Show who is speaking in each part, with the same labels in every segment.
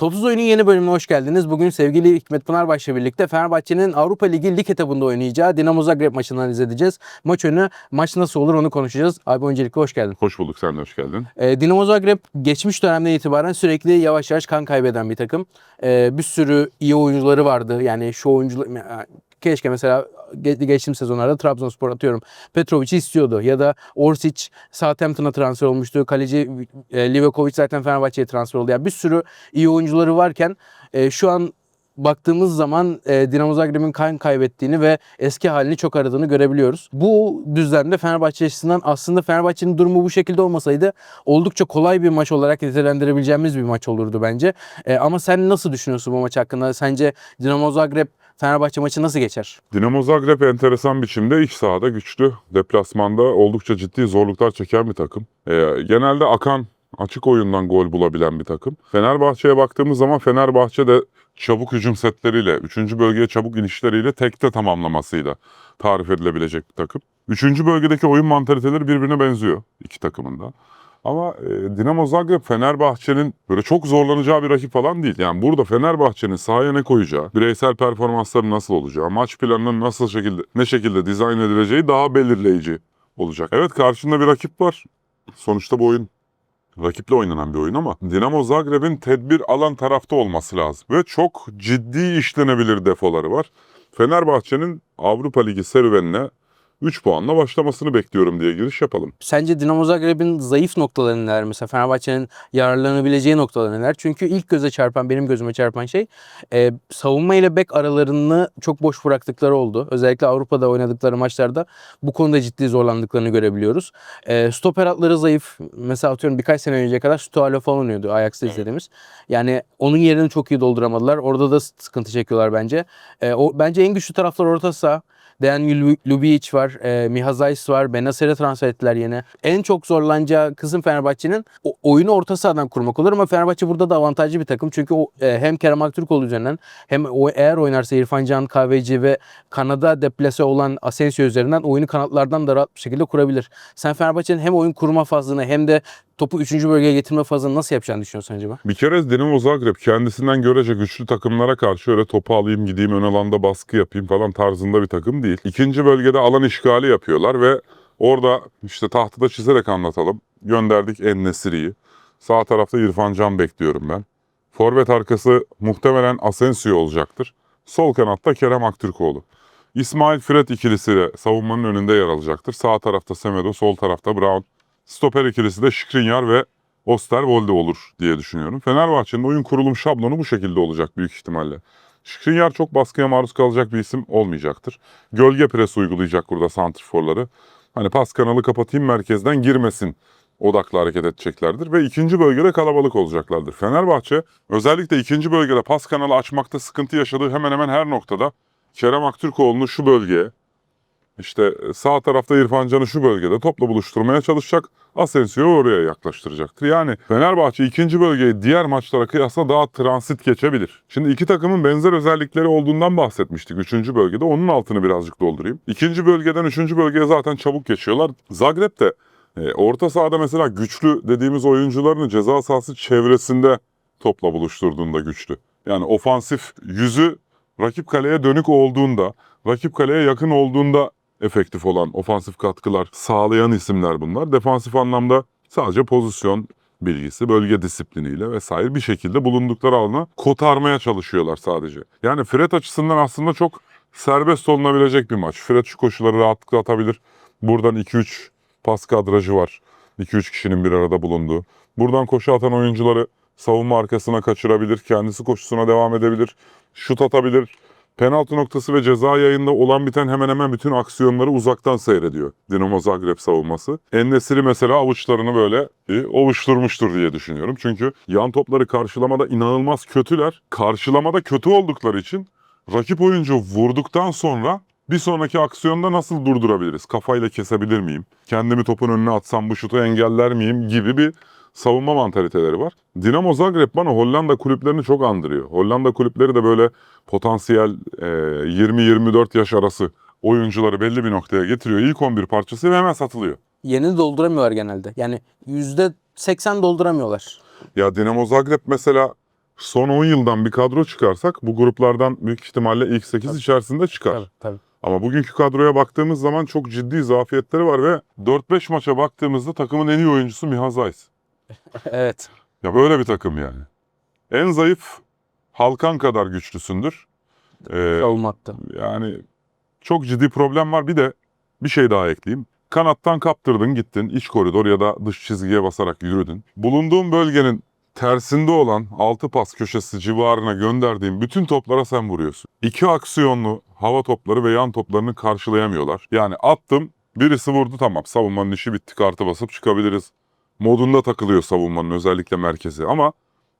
Speaker 1: Topsuz Oyun'un yeni bölümüne hoş geldiniz. Bugün sevgili Hikmet Pınarbaş'la birlikte Fenerbahçe'nin Avrupa Ligi lig etabında oynayacağı Dinamo Zagreb maçını analiz edeceğiz. Maç önü maç nasıl olur onu konuşacağız. Abi öncelikle hoş geldin.
Speaker 2: Hoş bulduk, sen de hoş geldin.
Speaker 1: Ee, Dinamo Zagreb geçmiş dönemden itibaren sürekli yavaş yavaş kan kaybeden bir takım. Ee, bir sürü iyi oyuncuları vardı. Yani şu oyuncular keşke mesela ge- geçtiğim sezonlarda Trabzonspor atıyorum Petrovic'i istiyordu ya da Orsic Southampton'a transfer olmuştu. Kaleci e, Livakovic zaten Fenerbahçe'ye transfer oldu. Yani bir sürü iyi oyuncuları varken e, şu an baktığımız zaman e, Dinamo Zagreb'in kan kaybettiğini ve eski halini çok aradığını görebiliyoruz. Bu düzlemde Fenerbahçe açısından aslında Fenerbahçe'nin durumu bu şekilde olmasaydı oldukça kolay bir maç olarak nitelendirebileceğimiz bir maç olurdu bence. E, ama sen nasıl düşünüyorsun bu maç hakkında? Sence Dinamo Zagreb Fenerbahçe maçı nasıl geçer?
Speaker 2: Dinamo Zagreb enteresan biçimde iç sahada güçlü, deplasmanda oldukça ciddi zorluklar çeken bir takım. Ee, genelde akan, açık oyundan gol bulabilen bir takım. Fenerbahçe'ye baktığımız zaman Fenerbahçe de çabuk hücum setleriyle, 3. bölgeye çabuk inişleriyle tekte tamamlamasıyla tarif edilebilecek bir takım. 3. bölgedeki oyun mantaliteleri birbirine benziyor iki takımın da. Ama e, Dinamo Zagreb Fenerbahçe'nin böyle çok zorlanacağı bir rakip falan değil. Yani burada Fenerbahçe'nin sahaya ne koyacağı, bireysel performansları nasıl olacağı, maç planının nasıl şekilde ne şekilde dizayn edileceği daha belirleyici olacak. Evet karşında bir rakip var. Sonuçta bu oyun rakiple oynanan bir oyun ama Dinamo Zagreb'in tedbir alan tarafta olması lazım. Ve çok ciddi işlenebilir defoları var. Fenerbahçe'nin Avrupa Ligi serüvenine 3 puanla başlamasını bekliyorum diye giriş yapalım.
Speaker 1: Sence Dinamo Zagreb'in zayıf noktaları neler? Mesela Fenerbahçe'nin yararlanabileceği noktaları neler? Çünkü ilk göze çarpan, benim gözüme çarpan şey e, savunma ile bek aralarını çok boş bıraktıkları oldu. Özellikle Avrupa'da oynadıkları maçlarda bu konuda ciddi zorlandıklarını görebiliyoruz. E, stoper hatları zayıf. Mesela atıyorum birkaç sene önceye kadar Stualo falan oynuyordu Ajax'ta izlediğimiz. Yani onun yerini çok iyi dolduramadılar. Orada da sıkıntı çekiyorlar bence. E, o Bence en güçlü taraflar orta saha. Dejan Ljubic var, e, Miha Zajc var, Benacer'i transfer ettiler yine. En çok zorlanacağı kısım Fenerbahçe'nin oyunu orta sahadan kurmak olur ama Fenerbahçe burada da avantajlı bir takım. Çünkü o, e, hem Kerem Aktürkoğlu üzerinden hem o eğer oynarsa İrfan Can Kahveci ve kanada deplase olan Asensio üzerinden oyunu kanatlardan da rahat bir şekilde kurabilir. Sen Fenerbahçe'nin hem oyun kurma fazlını hem de topu 3. bölgeye getirme fazlını nasıl yapacağını düşünüyorsun acaba?
Speaker 2: Bir kere Dinamo Zagreb kendisinden görece güçlü takımlara karşı öyle topu alayım gideyim ön alanda baskı yapayım falan tarzında bir takım değil. İkinci bölgede alan işgali yapıyorlar ve orada işte tahtada çizerek anlatalım. Gönderdik En-Nesyri'yi. Sağ tarafta İrfan Can bekliyorum ben. Forvet arkası muhtemelen Asensio olacaktır. Sol kanatta Kerem Aktürkoğlu. İsmail Fred ikilisi de savunmanın önünde yer alacaktır. Sağ tarafta Semedo, sol tarafta Brown. Stoper ikilisi de Skriniar ve Osterwolde olur diye düşünüyorum. Fenerbahçe'nin oyun kurulum şablonu bu şekilde olacak büyük ihtimalle. Skriniar çok baskıya maruz kalacak bir isim olmayacaktır. Gölge pres uygulayacak burada santrforları. Hani pas kanalı kapatayım merkezden girmesin odaklı hareket edeceklerdir ve ikinci bölgede kalabalık olacaklardır. Fenerbahçe özellikle ikinci bölgede pas kanalı açmakta sıkıntı yaşadığı hemen hemen her noktada Kerem Aktürkoğlu'nu şu bölgeye, işte sağ tarafta İrfan Can'ı şu bölgede topla buluşturmaya çalışacak. Asensio'yu oraya yaklaştıracaktır. Yani Fenerbahçe ikinci bölgeyi diğer maçlara kıyasla daha transit geçebilir. Şimdi iki takımın benzer özellikleri olduğundan bahsetmiştik üçüncü bölgede. Onun altını birazcık doldurayım. İkinci bölgeden üçüncü bölgeye zaten çabuk geçiyorlar. Zagreb de e, orta sahada mesela güçlü dediğimiz oyuncularını ceza sahası çevresinde topla buluşturduğunda güçlü. Yani ofansif yüzü rakip kaleye dönük olduğunda, rakip kaleye yakın olduğunda efektif olan ofansif katkılar sağlayan isimler bunlar. Defansif anlamda sadece pozisyon bilgisi, bölge disipliniyle vesaire bir şekilde bulundukları alana kotarmaya çalışıyorlar sadece. Yani Fred açısından aslında çok serbest olunabilecek bir maç. Fred şu koşuları rahatlıkla atabilir. Buradan 2-3 pas kadrajı var. 2-3 kişinin bir arada bulunduğu. Buradan koşu atan oyuncuları savunma arkasına kaçırabilir. Kendisi koşusuna devam edebilir. Şut atabilir. Penaltı noktası ve ceza yayında olan biten hemen hemen bütün aksiyonları uzaktan seyrediyor Dinamo Zagreb savunması. Ennesiri mesela avuçlarını böyle ovuşturmuştur diye düşünüyorum. Çünkü yan topları karşılamada inanılmaz kötüler. Karşılamada kötü oldukları için rakip oyuncu vurduktan sonra bir sonraki aksiyonda nasıl durdurabiliriz? Kafayla kesebilir miyim? Kendimi topun önüne atsam bu şutu engeller miyim? Gibi bir savunma mantaliteleri var. Dinamo Zagreb bana Hollanda kulüplerini çok andırıyor. Hollanda kulüpleri de böyle potansiyel e, 20-24 yaş arası oyuncuları belli bir noktaya getiriyor. İlk 11 parçası ve hemen satılıyor.
Speaker 1: Yerini dolduramıyorlar genelde. Yani %80 dolduramıyorlar.
Speaker 2: Ya Dinamo Zagreb mesela son 10 yıldan bir kadro çıkarsak bu gruplardan büyük ihtimalle ilk 8 içerisinde çıkar.
Speaker 1: Tabii tabii.
Speaker 2: Ama bugünkü kadroya baktığımız zaman çok ciddi zafiyetleri var ve 4-5 maça baktığımızda takımın en iyi oyuncusu Miha Zayt.
Speaker 1: Evet.
Speaker 2: Ya böyle bir takım yani. En zayıf Halkan kadar güçlüsündür. Ee, yani çok ciddi problem var. Bir de bir şey daha ekleyeyim. Kanattan kaptırdın gittin iç koridor ya da dış çizgiye basarak yürüdün. Bulunduğun bölgenin tersinde olan 6 pas köşesi civarına gönderdiğin bütün toplara sen vuruyorsun. İki aksiyonlu hava topları ve yan toplarını karşılayamıyorlar. Yani attım birisi vurdu tamam savunmanın işi bitti kartı basıp çıkabiliriz. Modunda takılıyor savunmanın özellikle merkezi ama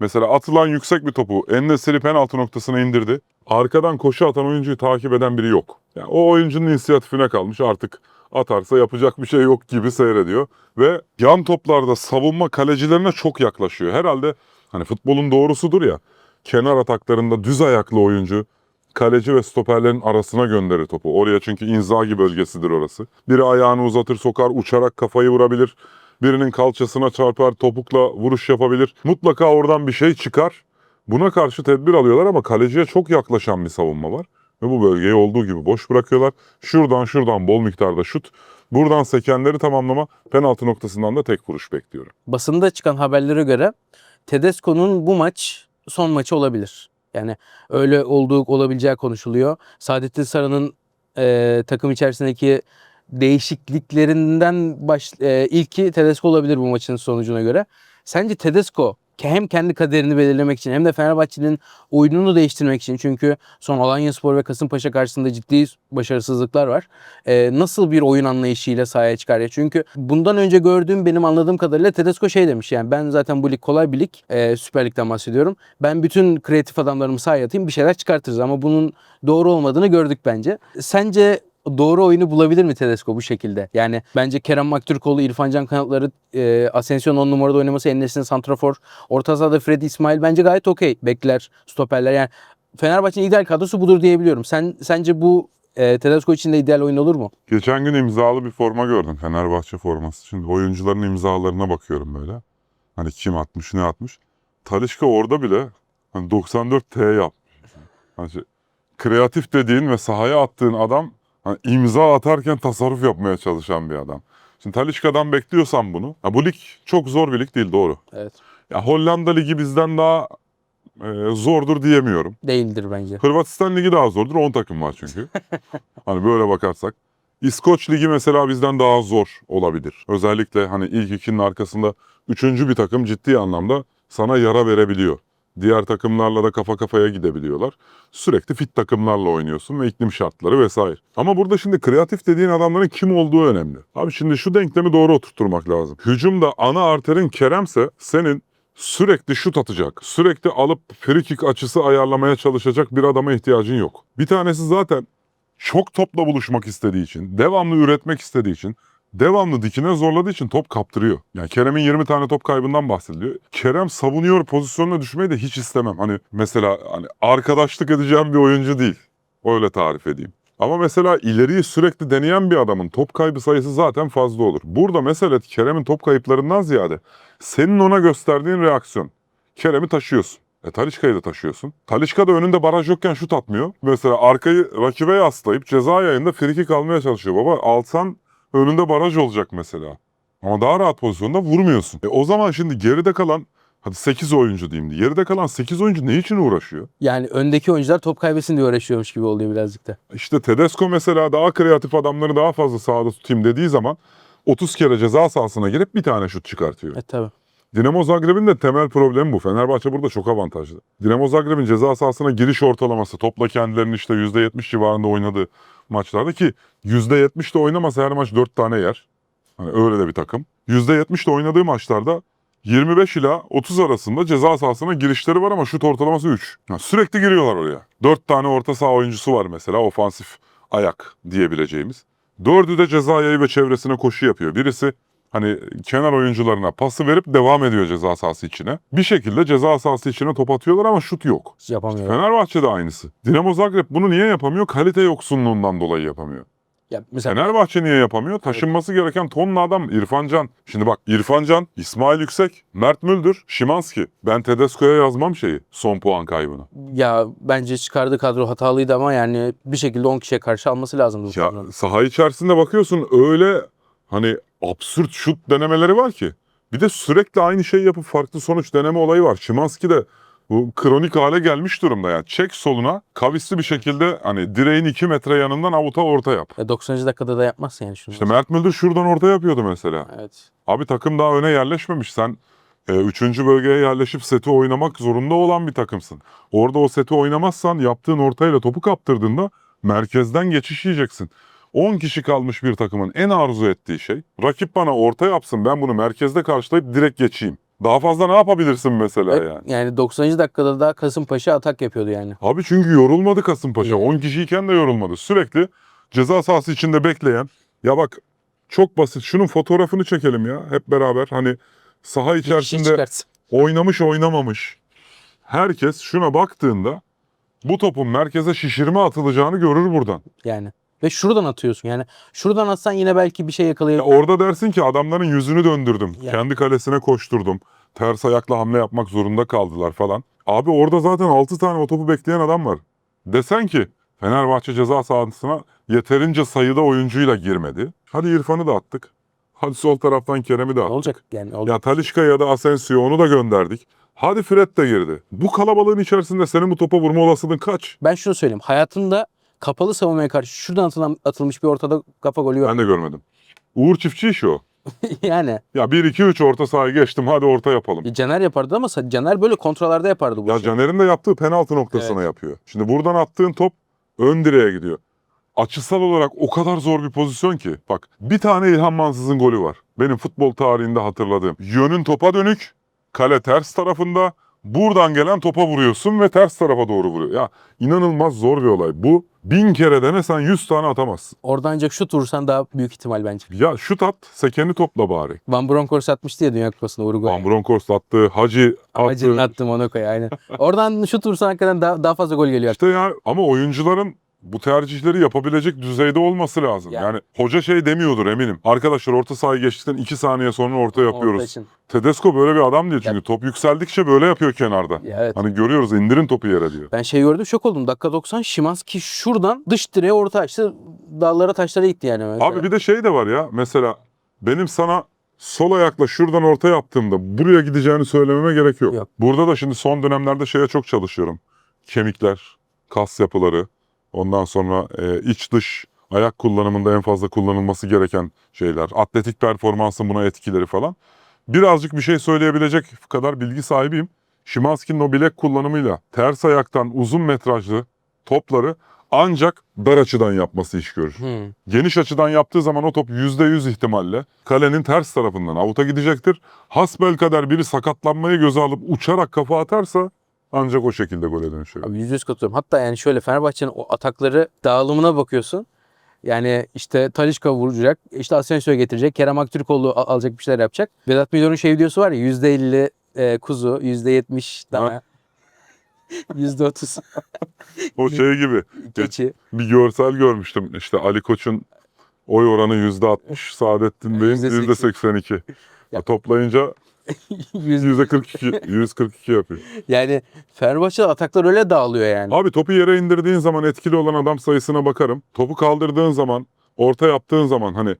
Speaker 2: mesela atılan yüksek bir topu Ennesiri penaltı noktasına indirdi. Arkadan koşu atan oyuncuyu takip eden biri yok. Yani o oyuncunun inisiyatifine kalmış artık atarsa yapacak bir şey yok gibi seyrediyor. Ve yan toplarda savunma kalecilerine çok yaklaşıyor. Herhalde hani futbolun doğrusudur ya kenar ataklarında düz ayaklı oyuncu kaleci ve stoperlerin arasına gönderir topu. Oraya çünkü Inzaghi bölgesidir orası. Biri ayağını uzatır sokar uçarak kafayı vurabilir. Birinin kalçasına çarpar topukla vuruş yapabilir. Mutlaka oradan bir şey çıkar. Buna karşı tedbir alıyorlar ama kaleciye çok yaklaşan bir savunma var. Ve bu bölgeyi olduğu gibi boş bırakıyorlar. Şuradan şuradan bol miktarda şut. Buradan sekenleri tamamlama. Penaltı noktasından da tek vuruş bekliyorum.
Speaker 1: Basında çıkan haberlere göre Tedesco'nun bu maç son maçı olabilir. Yani öyle olduğu olabileceği konuşuluyor. Saadettin Saran'ın e, takım içerisindeki değişikliklerinden baş, e, ilki Tedesco olabilir bu maçın sonucuna göre. Sence Tedesco hem kendi kaderini belirlemek için hem de Fenerbahçe'nin oyununu değiştirmek için çünkü son Alanyaspor ve Kasımpaşa karşısında ciddi başarısızlıklar var. E, nasıl bir oyun anlayışıyla sahaya çıkar ya? Çünkü bundan önce gördüğüm benim anladığım kadarıyla Tedesco şey demiş yani ben zaten bu lig kolay bir lig. E, Süper Lig'den bahsediyorum. Ben bütün kreatif adamlarımı sahaya atayım bir şeyler çıkartırız ama bunun doğru olmadığını gördük bence. Sence doğru oyunu bulabilir mi Tedesco bu şekilde? Yani bence Kerem Aktürkoğlu, İrfan Can kanatları, e, Asensio 10 numarada oynaması, Enes'in santrafor, orta sahada Fred İsmail bence gayet okey. Bekler, stoperler yani Fenerbahçe'nin ideal kadrosu budur diyebiliyorum. Sen sence bu e, Tedesco için de ideal oyun olur mu?
Speaker 2: Geçen gün imzalı bir forma gördüm. Fenerbahçe forması. Şimdi oyuncuların imzalarına bakıyorum böyle. Hani kim atmış ne atmış. Talişka orada bile hani 94 T yapmış. Hani şey, kreatif dediğin ve sahaya attığın adam hani imza atarken tasarruf yapmaya çalışan bir adam. Şimdi Talişka'dan bekliyorsan bunu. Ha, bu lig çok zor bir lig değil doğru.
Speaker 1: Evet.
Speaker 2: Ya Hollanda ligi bizden daha e, zordur diyemiyorum.
Speaker 1: Değildir bence.
Speaker 2: Hırvatistan ligi daha zordur. 10 takım var çünkü. hani böyle bakarsak. İskoç ligi mesela bizden daha zor olabilir. Özellikle hani ilk ikinin arkasında üçüncü bir takım ciddi anlamda sana yara verebiliyor. Diğer takımlarla da kafa kafaya gidebiliyorlar. Sürekli fit takımlarla oynuyorsun ve iklim şartları vesaire. Ama burada şimdi kreatif dediğin adamların kim olduğu önemli. Abi şimdi şu denklemi doğru oturtturmak lazım. Hücumda ana arterin Kerem'se senin sürekli şut atacak, sürekli alıp free kick açısı ayarlamaya çalışacak bir adama ihtiyacın yok. Bir tanesi zaten çok topla buluşmak istediği için, devamlı üretmek istediği için, devamlı dikine zorladığı için top kaptırıyor. Yani Kerem'in 20 tane top kaybından bahsediliyor. Kerem savunuyor pozisyonuna düşmeyi de hiç istemem. Hani mesela hani arkadaşlık edeceğim bir oyuncu değil. Öyle tarif edeyim. Ama mesela ileriyi sürekli deneyen bir adamın top kaybı sayısı zaten fazla olur. Burada mesele Kerem'in top kayıplarından ziyade senin ona gösterdiğin reaksiyon. Kerem'i taşıyorsun. E Talişka'yı da taşıyorsun. Talişka da önünde baraj yokken şut atmıyor. Mesela arkayı rakibe yaslayıp ceza yayında frikik almaya çalışıyor. Baba alsan önünde baraj olacak mesela. Ama daha rahat pozisyonda vurmuyorsun. E o zaman şimdi geride kalan hadi 8 oyuncu diyeyim. Geride kalan 8 oyuncu ne için uğraşıyor?
Speaker 1: Yani öndeki oyuncular top kaybetsin diye uğraşıyormuş gibi oluyor birazcık da.
Speaker 2: İşte Tedesco mesela daha kreatif adamları daha fazla sahada tutayım dediği zaman 30 kere ceza sahasına girip bir tane şut çıkartıyor.
Speaker 1: Evet tabii.
Speaker 2: Dinamo Zagreb'in de temel problemi bu. Fenerbahçe burada çok avantajlı. Dinamo Zagreb'in ceza sahasına giriş ortalaması topla kendilerinin işte %70 civarında oynadığı maçlarda ki %70 de oynamasa her maç 4 tane yer. Hani öyle de bir takım. %70 de oynadığı maçlarda 25 ila 30 arasında ceza sahasına girişleri var ama şut ortalaması 3. Yani sürekli giriyorlar oraya. 4 tane orta saha oyuncusu var mesela ofansif ayak diyebileceğimiz. Dördü de ceza yayı ve çevresine koşu yapıyor. Birisi hani kenar oyuncularına pası verip devam ediyor ceza sahası içine. Bir şekilde ceza sahası içine top atıyorlar ama şut yok.
Speaker 1: Yapamıyor.
Speaker 2: Fenerbahçe de aynısı. Dinamo Zagreb bunu niye yapamıyor? Kalite yoksunluğundan dolayı yapamıyor.
Speaker 1: Ya mesela
Speaker 2: Fenerbahçe niye yapamıyor? Taşınması gereken tonla adam İrfan Can. Şimdi bak İrfan Can, İsmail Yüksek, Mert Müldür, Şimanski. Ben Tedesco'ya yazmam şeyi son puan kaybını.
Speaker 1: ya bence çıkardığı kadro hatalıydı ama yani bir şekilde 10 kişiye karşı alması lazımdı
Speaker 2: Ya
Speaker 1: kadronun.
Speaker 2: saha içerisinde bakıyorsun öyle hani absürt şut denemeleri var ki. Bir de sürekli aynı şeyi yapıp farklı sonuç deneme olayı var. Şimanski de bu kronik hale gelmiş durumda yani. Çek soluna kavisli bir şekilde hani direğin 2 metre yanından avuta orta yap.
Speaker 1: Ya 90. dakikada da yapmazsın yani şunu.
Speaker 2: İşte Mert Müldür şuradan orta yapıyordu mesela.
Speaker 1: Evet.
Speaker 2: Abi takım daha öne yerleşmemiş. Sen e, üçüncü bölgeye yerleşip seti oynamak zorunda olan bir takımsın. Orada o seti oynamazsan yaptığın ortayla topu kaptırdığında merkezden geçiş yiyeceksin. 10 kişi kalmış bir takımın en arzu ettiği şey rakip bana orta yapsın ben bunu merkezde karşılayıp direkt geçeyim. Daha fazla ne yapabilirsin mesela
Speaker 1: Ve
Speaker 2: yani?
Speaker 1: yani 90. dakikada da Kasımpaşa atak yapıyordu yani.
Speaker 2: Abi çünkü yorulmadı Kasımpaşa.
Speaker 1: Yani.
Speaker 2: 10 kişiyken de yorulmadı. Sürekli ceza sahası içinde bekleyen. Ya bak çok basit. Şunun fotoğrafını çekelim ya hep beraber. Hani saha
Speaker 1: kişi
Speaker 2: içerisinde oynamış oynamamış. Herkes şuna baktığında bu topun merkeze şişirme atılacağını görür buradan.
Speaker 1: Yani. Ve şuradan atıyorsun yani. Şuradan atsan yine belki bir şey
Speaker 2: Ya
Speaker 1: yakalayabilir.
Speaker 2: orada dersin ki adamların yüzünü döndürdüm.
Speaker 1: Ya.
Speaker 2: Kendi kalesine koşturdum. Ters ayakla hamle yapmak zorunda kaldılar falan. Abi orada zaten 6 tane o topu bekleyen adam var. Desen ki Fenerbahçe ceza sahasına yeterince sayıda oyuncuyla girmedi. Hadi İrfan'ı da attık. Hadi sol taraftan Kerem'i de
Speaker 1: Ne
Speaker 2: attık.
Speaker 1: olacak yani? Olacak.
Speaker 2: Ya Talişka ya da Asensio onu da gönderdik. Hadi Fred de girdi. Bu kalabalığın içerisinde senin bu topa vurma olasılığın kaç?
Speaker 1: Ben şunu söyleyeyim. Hayatımda kapalı savunmaya karşı şuradan atılan, atılmış bir ortada kafa golü yok.
Speaker 2: Ben de görmedim. Uğur Çiftçi işi o.
Speaker 1: yani.
Speaker 2: Ya 1-2-3 orta sahayı geçtim hadi orta yapalım.
Speaker 1: Ya Caner yapardı ama Caner böyle kontralarda yapardı bu
Speaker 2: Ya
Speaker 1: işi.
Speaker 2: Caner'in de yaptığı penaltı noktasına yapıyor. Şimdi buradan attığın top ön direğe gidiyor. Açısal olarak o kadar zor bir pozisyon ki. Bak bir tane İlhan Mansız'ın golü var. Benim futbol tarihinde hatırladığım. Yönün topa dönük, kale ters tarafında. Buradan gelen topa vuruyorsun ve ters tarafa doğru vuruyor. Ya inanılmaz zor bir olay. Bu bin kere denesen 100 tane atamazsın.
Speaker 1: Oradan ancak şut vursan daha büyük ihtimal bence.
Speaker 2: Ya şut at, sekeni topla bari.
Speaker 1: Van Bronckhorst atmıştı ya Dünya Kupası'nda Uruguay.
Speaker 2: Van Bronckhorst attı, Hacı attı.
Speaker 1: Hacı'nın attı Monaco'ya aynen. Oradan şut vursan hakikaten daha, daha fazla gol geliyor.
Speaker 2: İşte ya ama oyuncuların bu tercihleri yapabilecek düzeyde olması lazım.
Speaker 1: Ya.
Speaker 2: Yani hoca şey demiyordur eminim. Arkadaşlar orta sahayı geçtikten 2 saniye sonra orta yapıyoruz.
Speaker 1: Orta için.
Speaker 2: Tedesco böyle bir adam değil çünkü
Speaker 1: Ya.
Speaker 2: top yükseldikçe böyle yapıyor kenarda.
Speaker 1: Ya evet.
Speaker 2: Hani görüyoruz indirin topu yere diyor.
Speaker 1: Ben şey gördüm şok oldum. Dakika 90 Şimanski şuradan dış direğe orta açtı. Dağlara taşlara gitti yani. Mesela.
Speaker 2: Abi bir de şey de var ya mesela benim sana sol ayakla şuradan orta yaptığımda buraya gideceğini söylememe gerek yok.
Speaker 1: Yok.
Speaker 2: Burada da şimdi son dönemlerde şeye çok çalışıyorum. Kemikler, kas yapıları, ondan sonra e, iç dış ayak kullanımında en fazla kullanılması gereken şeyler, atletik performansın buna etkileri falan. Birazcık bir şey söyleyebilecek kadar bilgi sahibiyim. Şimanski'nin o bilek kullanımıyla ters ayaktan uzun metrajlı topları ancak dar açıdan yapması iş görür.
Speaker 1: Hmm.
Speaker 2: Geniş açıdan yaptığı zaman o top %100 ihtimalle kalenin ters tarafından avuta gidecektir. Hasbelkader biri sakatlanmayı göze alıp uçarak kafa atarsa ancak o şekilde gole dönüşür.
Speaker 1: Abi yüz yüz katılıyorum. Hatta yani şöyle Fenerbahçe'nin o atakları dağılımına bakıyorsun. Yani işte Talişka vuracak, işte Asensio getirecek, Kerem Aktürkoğlu al- alacak bir şeyler yapacak. Vedat Milor'un şey videosu var ya %50 e, kuzu, %70 dana, %30
Speaker 2: O şey gibi
Speaker 1: keçi.
Speaker 2: bir görsel görmüştüm. İşte Ali Koç'un oy oranı %60, Saadettin Bey'in
Speaker 1: %80.
Speaker 2: %82.
Speaker 1: Ya-
Speaker 2: Toplayınca %42, 142 yapıyor.
Speaker 1: yani Fenerbahçe ataklar öyle dağılıyor yani.
Speaker 2: Abi topu yere indirdiğin zaman etkili olan adam sayısına bakarım. Topu kaldırdığın zaman, orta yaptığın zaman hani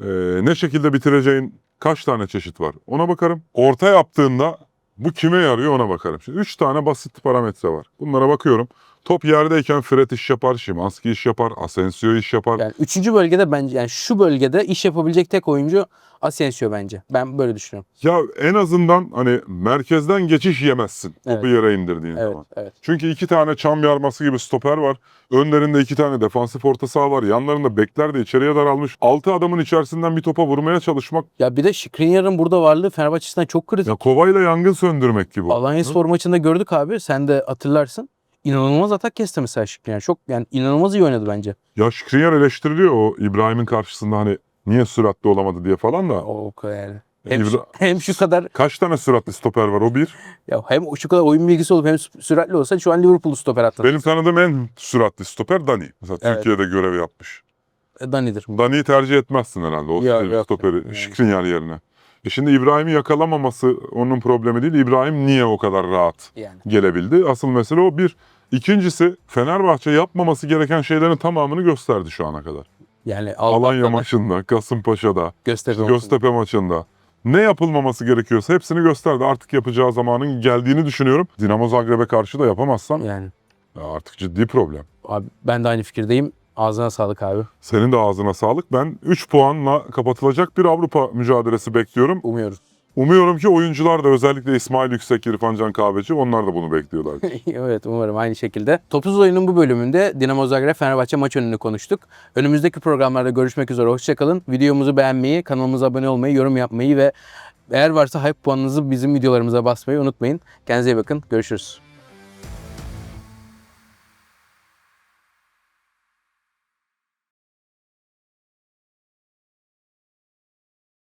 Speaker 2: e, ne şekilde bitireceğin kaç tane çeşit var ona bakarım. Orta yaptığında bu kime yarıyor ona bakarım. Şimdi üç tane basit parametre var. Bunlara bakıyorum. Top yerdeyken Fred iş yapar, Şimanski iş yapar, Asensio iş yapar.
Speaker 1: Yani üçüncü bölgede bence yani şu bölgede iş yapabilecek tek oyuncu Asensio bence. Ben böyle düşünüyorum.
Speaker 2: Ya en azından hani merkezden geçiş yemezsin topu
Speaker 1: Evet.
Speaker 2: yere indirdiğin
Speaker 1: Evet,
Speaker 2: zaman.
Speaker 1: evet.
Speaker 2: Çünkü iki tane çam yarması gibi stoper var. Önlerinde iki tane defansif orta saha var. Yanlarında bekler de içeriye daralmış. Altı adamın içerisinden bir topa vurmaya çalışmak
Speaker 1: Ya bir de Skriniar'ın burada varlığı Fenerbahçe açısından çok kritik.
Speaker 2: ya kovayla yangın söndürmek gibi.
Speaker 1: Alanya Spor maçında gördük abi. Sen de hatırlarsın. İnanılmaz atak kesti mesela Skriniar. Çok yani inanılmaz iyi oynadı bence.
Speaker 2: Ya Skriniar eleştiriliyor o İbrahim'in karşısında hani niye süratli olamadı diye falan da.
Speaker 1: O kadar yani. Hem,
Speaker 2: İbra-
Speaker 1: şu, hem şu kadar
Speaker 2: Kaç tane süratli stoper var o bir.
Speaker 1: ya hem şu kadar oyun bilgisi olup hem sü- süratli olsa şu an Liverpool'u stoper attı.
Speaker 2: Benim tanıdığım en süratli stoper Dani. Mesela
Speaker 1: Evet.
Speaker 2: Türkiye'de görev yapmış.
Speaker 1: E, Dani'dir.
Speaker 2: Dani'yi tercih etmezsin herhalde o stil
Speaker 1: yok.
Speaker 2: stoperi
Speaker 1: Yani.
Speaker 2: Skriniar yerine. E şimdi İbrahim'i yakalamaması onun problemi değil. İbrahim niye o kadar rahat
Speaker 1: Yani.
Speaker 2: gelebildi? Asıl mesele o bir. İkincisi Fenerbahçe yapmaması gereken şeylerin tamamını gösterdi şu ana kadar.
Speaker 1: Yani
Speaker 2: Alanya maçında, Kasımpaşa'da,
Speaker 1: Göztepe.
Speaker 2: Göztepe maçında. Ne yapılmaması gerekiyorsa hepsini gösterdi. Artık yapacağı zamanın geldiğini düşünüyorum. Dinamo Zagreb'e karşı da yapamazsan
Speaker 1: Yani.
Speaker 2: ya artık ciddi problem.
Speaker 1: Abi ben de aynı fikirdeyim. Ağzına sağlık abi.
Speaker 2: Senin de ağzına sağlık. Ben 3 puanla kapatılacak bir Avrupa mücadelesi bekliyorum.
Speaker 1: Umuyoruz.
Speaker 2: Umuyorum ki oyuncular da özellikle İsmail Yüksek, İrfan Can Kahveci onlar da bunu bekliyorlar.
Speaker 1: evet umarım aynı şekilde. Topsuz oyunun bu bölümünde Dinamo Zagreb Fenerbahçe maç önünü konuştuk. Önümüzdeki programlarda görüşmek üzere. Hoşçakalın. Videomuzu beğenmeyi, kanalımıza abone olmayı, yorum yapmayı ve eğer varsa hype puanınızı bizim videolarımıza basmayı unutmayın. Kendinize iyi bakın. Görüşürüz.